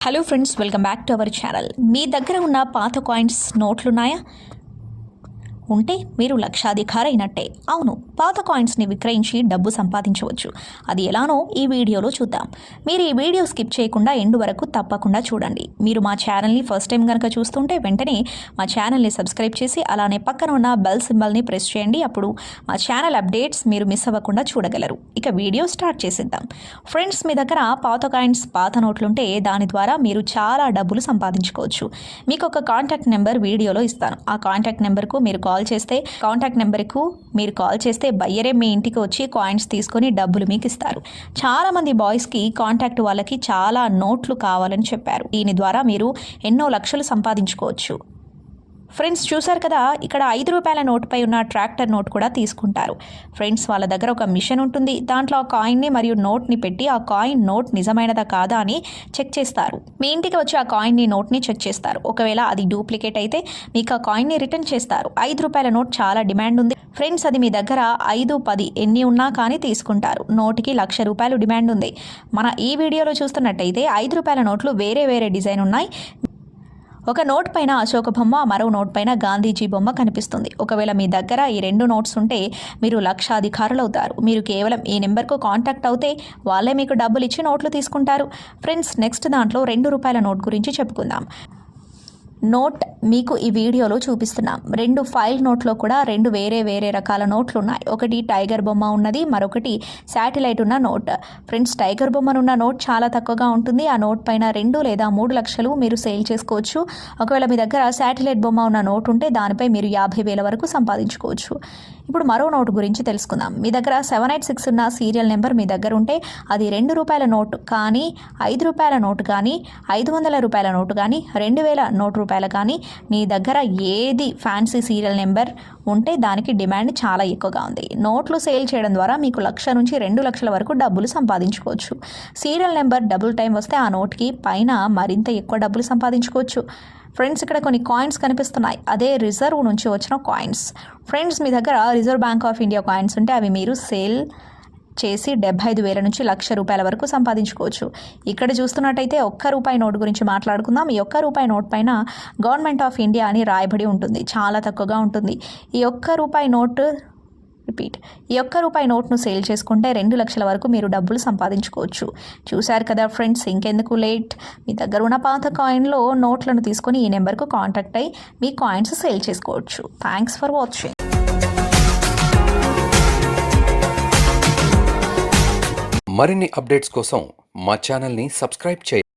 Hello friends welcome back to our channel మీ దగ్గర ఉన్న పాత కాయిన్స్ నోట్లున్నాయా? ఉంటే మీరు లక్షాధికారైనట్టే. అవును పాత కాయిన్స్ని విక్రయించి డబ్బు సంపాదించవచ్చు. అది ఎలానో ఈ వీడియోలో చూద్దాం. మీరు ఈ వీడియో స్కిప్ చేయకుండా ఎండు వరకు తప్పకుండా చూడండి. మీరు మా ఛానల్ని ఫస్ట్ టైం కనుక చూస్తుంటే వెంటనే మా ఛానల్ని సబ్స్క్రైబ్ చేసి అలానే పక్కన ఉన్న బెల్ సింబల్ని ప్రెస్ చేయండి. అప్పుడు మా ఛానల్ అప్డేట్స్ మీరు మిస్ అవ్వకుండా చూడగలరు. ఇక వీడియో స్టార్ట్ చేసేద్దాం. ఫ్రెండ్స్ మీ దగ్గర పాత కాయిన్స్ పాత నోట్లుంటే దాని ద్వారా మీరు చాలా డబ్బులు సంపాదించుకోవచ్చు. మీకు ఒక కాంటాక్ట్ నెంబర్ వీడియోలో ఇస్తాను. ఆ కాంటాక్ట్ నెంబర్కు మీరు కాల్ కాల్ చేస్తే కాంటాక్ట్ నెంబర్కు మీరు కాల్ చేస్తే బయ్యరే మీ ఇంటికి వచ్చి కాయిన్స్ తీసుకొని డబ్బులు మీకు ఇస్తారు. చాలామంది బాయ్స్కి కాంటాక్ట్ వాళ్ళకి చాలా నోట్లు కావాలని చెప్పారు. దీని ద్వారా మీరు ఎన్నో లక్షలు సంపాదించుకోవచ్చు. ఫ్రెండ్స్ చూశారు కదా ఇక్కడ ఐదు రూపాయల నోటుపై ఉన్న ట్రాక్టర్ నోట్ కూడా తీసుకుంటారు. ఫ్రెండ్స్ వాళ్ళ దగ్గర ఒక మిషన్ ఉంటుంది. దాంట్లో ఆ కాయిన్ని మరియు నోట్ని పెట్టి ఆ కాయిన్ నోట్ నిజమైనదా కాదా అని చెక్ చేస్తారు. మీ ఇంటికి వచ్చి ఆ కాయిన్ని నోట్ని చెక్ చేస్తారు. ఒకవేళ అది డూప్లికేట్ అయితే మీకు ఆ కాయిన్ని రిటర్న్ చేస్తారు. ఐదు రూపాయల నోట్ చాలా డిమాండ్ ఉంది. ఫ్రెండ్స్ అది మీ దగ్గర ఐదు పది ఎన్ని ఉన్నా కానీ తీసుకుంటారు. నోటికి లక్ష రూపాయలు డిమాండ్ ఉంది. మన ఈ వీడియోలో చూస్తున్నట్టయితే ఐదు రూపాయల నోట్లు వేరే వేరే డిజైన్ ఉన్నాయి. ఒక నోట్ పైన అశోక బొమ్మ మరో నోట్ పైన గాంధీజీ బొమ్మ కనిపిస్తుంది. ఒకవేళ మీ దగ్గర ఈ రెండు నోట్స్ ఉంటే మీరు లక్షాధికారులు అవుతారు మీరు కేవలం ఈ నెంబర్కు కాంటాక్ట్ అవుతే వాళ్ళే మీకు డబ్బులు ఇచ్చి నోట్లు తీసుకుంటారు. ఫ్రెండ్స్ నెక్స్ట్ దాంట్లో రెండు రూపాయల నోట్ గురించి చెప్పుకుందాం. నోట్ మీకు ఈ వీడియోలో చూపిస్తున్నాం. రెండు ఫైల్ నోట్లో కూడా రెండు వేరే వేరే రకాల నోట్లు ఉన్నాయి ఒకటి టైగర్ బొమ్మ ఉన్నది మరొకటి శాటిలైట్ ఉన్న నోట్. ఫ్రెండ్స్ టైగర్ బొమ్మనున్న నోట్ చాలా తక్కువగా ఉంటుంది. ఆ నోట్ పైన రెండు లేదా మూడు లక్షలు మీరు సేల్ చేసుకోవచ్చు. ఒకవేళ మీ దగ్గర శాటిలైట్ బొమ్మ ఉన్న నోట్ ఉంటే దానిపై మీరు యాభై వేల వరకు సంపాదించుకోవచ్చు. ఇప్పుడు మరో నోట్ గురించి తెలుసుకుందాం. మీ దగ్గర సెవెన్ ఎయిట్ సిక్స్ ఉన్న సీరియల్ నెంబర్ మీ దగ్గర ఉంటే అది రెండు రూపాయల నోటు కానీ ఐదు రూపాయల నోటు కానీ ఐదు వందల రూపాయల నోటు కానీ రెండు వేల నోటు రూపాయలు కానీ నీ దగ్గర ఏది ఫ్యాన్సీ సీరియల్ నెంబర్ ఉంటే దానికి డిమాండ్ చాలా ఎక్కువగా ఉంది. నోట్లు సేల్ చేయడం ద్వారా మీకు లక్ష నుంచి రెండు లక్షల వరకు డబ్బులు సంపాదించుకోవచ్చు. సీరియల్ నెంబర్ డబుల్ టైం వస్తే ఆ నోట్కి పైన మరింత ఎక్కువ డబ్బులు సంపాదించుకోవచ్చు. ఫ్రెండ్స్ ఇక్కడ కొన్ని కాయిన్స్ కనిపిస్తున్నాయి. అదే రిజర్వ్ నుంచి వచ్చిన కాయిన్స్ ఫ్రెండ్స్ మీ దగ్గర reserve bank of India coins ఉంటే అవి మీరు సేల్ చేసి డెబ్బై ఐదు వేల నుంచి లక్ష రూపాయల వరకు సంపాదించుకోవచ్చు. ఇక్కడ చూస్తున్నట్టయితే ఒక్క రూపాయి నోట్ గురించి మాట్లాడుకుందాం. ఈ ఒక్క రూపాయి నోట్ పైన గవర్నమెంట్ ఆఫ్ ఇండియా అని రాయబడి ఉంటుంది. చాలా తక్కువగా ఉంటుంది. ఈ ఒక్క రూపాయి నోట్ రిపీట్. ఈ ఒక్క రూపాయి నోట్ను సేల్ చేసుకుంటే రెండు లక్షల వరకు మీరు డబ్బులు సంపాదించుకోవచ్చు. చూశారు కదా ఫ్రెండ్స్ ఇంకెందుకు లేట్? మీ దగ్గర ఉన్న పాత కాయిన్లో నోట్లను తీసుకొని ఈ నెంబర్కు కాంటాక్ట్ అయ్యి మీ కాయిన్స్ సేల్ చేసుకోవచ్చు. Thanks for watching. మరిన్ని అప్డేట్స్ కోసం మా ఛానల్ని సబ్స్క్రైబ్ చేయండి.